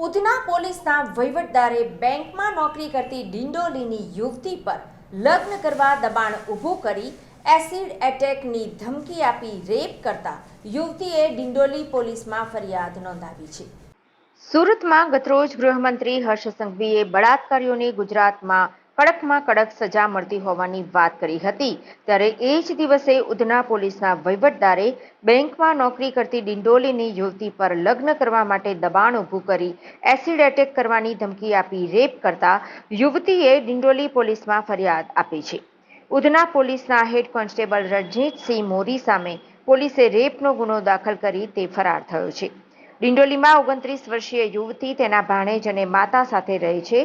ઉધના પોલીસના વહીવટદારે બેંકમાં નોકરી કરતી ડિંડોલીની યુવતી પર લગ્ન કરવા દબાણ ઊભું કરી એસિડ એટેકની ધમકી આપી રેપ કરતા યુવતીએ ડિંડોલી પોલીસમાં ફરિયાદ નોંધાવી છે. સુરતમાં ગતરોજ ગૃહમંત્રી હર્ષ સંઘવીએ બળાત્કારીઓને ગુજરાતમાં કડકમાં કડક સજા મળતી હોવાની વાત કરી હતી. ત્યારે એ જ દિવસે ઉધના પોલીસના વહીવટદારે બેંકમાં નોકરી કરતી ડિંડોલીની યુવતી પર લગ્ન કરવા માટે દબાણ ઊભું કરી એસિડ એટેક કરવાની ધમકી આપી રેપ કરતા યુવતીએ ડિંડોલી પોલીસમાં ફરિયાદ આપી છે. ઉધના પોલીસના હેડ કોન્સ્ટેબલ રણજીતસિંહ મોરી સામે પોલીસે રેપનો ગુનો દાખલ કરી તે ફરાર થયો છે. ડિંડોલીમાં ઓગણત્રીસ વર્ષીય યુવતી તેના ભાણેજ અને માતા સાથે રહે છે.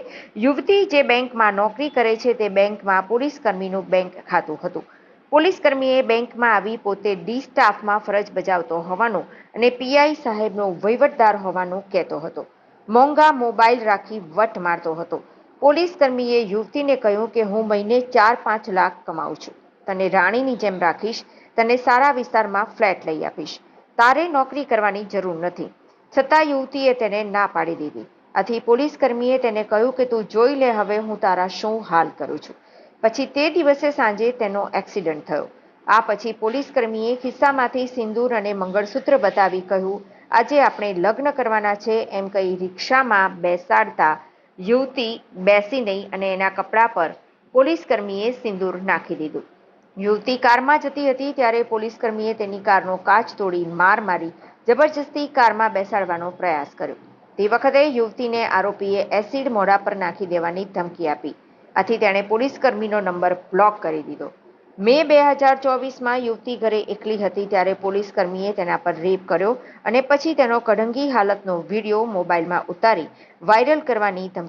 યુવતી જે બેંકમાં નોકરી કરે છે તે બેંકમાં પોલીસ કર્મીનું બેંક ખાતું હતું. પોલીસ કર્મીએ બેંકમાં આવી પોતે ડી સ્ટાફમાં ફરજ બજાવતો હોવાનું અને પીઆઈ સાહેબનો વહીવટદાર હોવાનું કહેતો હતો. મોંઘા મોબાઈલ રાખી વટ મારતો હતો. પોલીસ કર્મીએ યુવતીને કહ્યું કે હું મહિને ચાર પાંચ લાખ કમાઉં છું. તને રાણીની જેમ રાખીશ, તને સારા વિસ્તારમાં ફ્લેટ લઈ આપીશ. તારે નોકરી કરવાની જરૂર નથી. છતાં યુવતીએ તેને ના પાડી દીધી. આથી પોલીસ કર્મીએ તેને કહ્યું કે, તું જોઈ લે, હવે હું તારા શું હાલ કરું છું. પછી તે દિવસે સાંજે તેનો એક્સિડન્ટ થયો. આ પછી પોલીસ કર્મીએ ખિસ્સામાંથી સિંદૂર અને મંગળસૂત્ર બતાવી કહ્યું, આજે આપણે લગ્ન કરવાના છે. એમ કહી રિક્ષામાં બેસાડતા યુવતી બેસી નહીં અને એના કપડા પર પોલીસ કર્મીએ સિંદૂર નાખી દીધું. યુવતી કારમાં જતી હતી ત્યારે પોલીસ કર્મીએ તેની કારનો કાચ તોડી માર મારી, જબરજસ્તી કારમાં બેસાડવાનો પ્રયાસ કર્યો. તે વખતે યુવતીને આરોપીએ એસિડ મોઢા પર નાખી દેવાની ધમકી આપી. આથી તેણે પોલીસ કર્મીનો નંબર બ્લોક કરી દીધો. મે બે હજાર ચોવીસમાં યુવતી ઘરે એકલી હતી ત્યારે પોલીસ કર્મીએ તેના પર રેપ કર્યો અને પછી તેનો કઢંગી હાલતનો વીડિયો મોબાઈલમાં ઉતારી વાયરલ કરવાની ધમકી